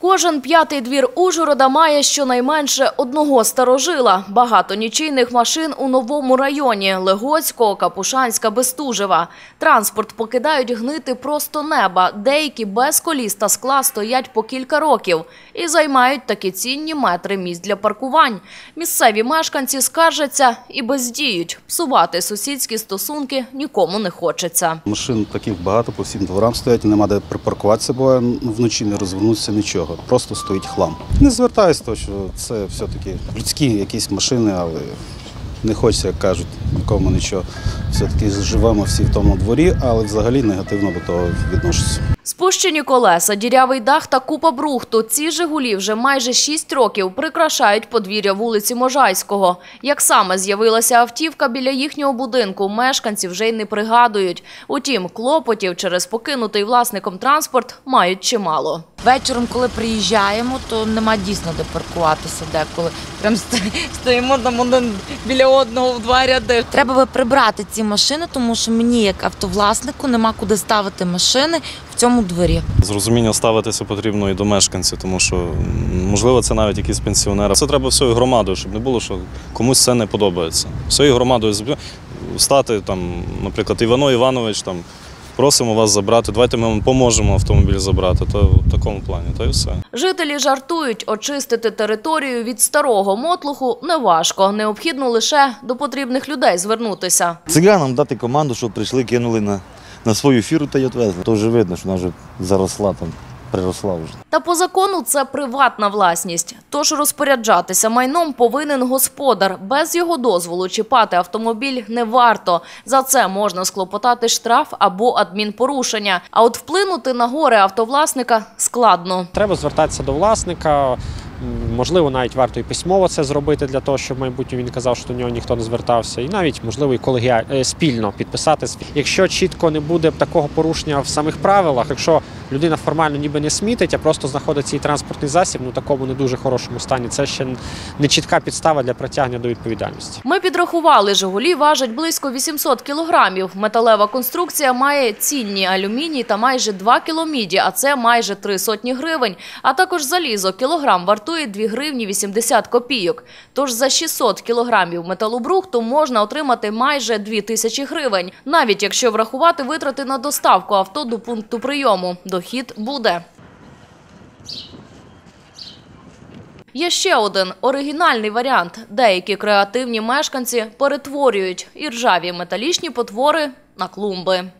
Кожен п'ятий двір Ужгорода має щонайменше одного старожила. Багато нічийних машин у новому районі – Легоцького, Капушанська, Бестужева. Транспорт покидають гнити просто неба. Деякі без коліс та скла стоять по кілька років і займають такі цінні метри місць для паркувань. Місцеві мешканці скаржаться і бездіють. Псувати сусідські стосунки нікому не хочеться. Машин таких багато по всім дворам стоять, нема де припаркуватися, буває вночі не розвернутися нічого. Просто стоїть хлам. Не звертаюся, то що це все-таки людські якісь машини, але не хочеться, як кажуть, нікому нічого. Все-таки живемо всі в тому дворі, але взагалі негативно до того відношуся. Спущені колеса, дірявий дах та купа брухту. Ці «Жигулі» вже майже 6 років прикрашають подвір'я вулиці Можайського. Як саме з'явилася автівка біля їхнього будинку, мешканці вже й не пригадують. Утім, клопотів через покинутий власником транспорт мають чимало. Вечором, коли приїжджаємо, то нема дійсно де паркуватися деколи. Прям сто- стоїмо там один біля одного в два ряди. Треба би прибрати ці машини, тому що мені, як автовласнику, нема куди ставити машини цьому дворі. З розуміння ставитися потрібно і до мешканців, тому що можливо це навіть якісь пенсіонери. Це треба всією громадою, щоб не було, що комусь це не подобається. Всією громадою стати там, наприклад, Івано Іванович там. Просимо вас забрати, давайте ми вам поможемо автомобіль забрати. То в такому плані, то і все. Жителі жартують, очистити територію від старого мотлуху неважко. Необхідно лише до потрібних людей звернутися. Циганам дати команду, щоб прийшли, кинули на, на свою фіру та й отвезли. То вже видно, що вона вже заросла там, приросла вже. Та по закону це приватна власність. Тож розпоряджатися майном повинен господар. Без його дозволу чіпати автомобіль не варто. За це можна склопотати штраф або адмінпорушення. А от вплинути на горе автовласника складно. Треба звертатися до власника. Можливо, навіть варто і письмово це зробити для того, щоб в майбутньому він казав, що до нього ніхто не звертався, і навіть можливо і колегіа... е, спільно підписати. Якщо чітко не буде такого порушення в самих правилах, якщо людина формально ніби не смітить, а просто знаходить цей транспортний засіб, ну такому не дуже хорошому стані, це ще не чітка підстава для притягнення до відповідальності. Ми підрахували, «Жигулі» важать близько 800 кілограмів. Металева конструкція має цінні алюміній та майже 2 кіло міді, а це майже 3 сотні гривень. А також залізо. Кілограм вартує 2 гривні 80 копійок. Тож за 600 кілограмів металобрухту можна отримати майже 2 тисячі гривень. Навіть якщо врахувати витрати на доставку авто до пункту прийому. Дохід буде. Є ще один оригінальний варіант. Деякі креативні мешканці перетворюють іржаві металічні потвори на клумби.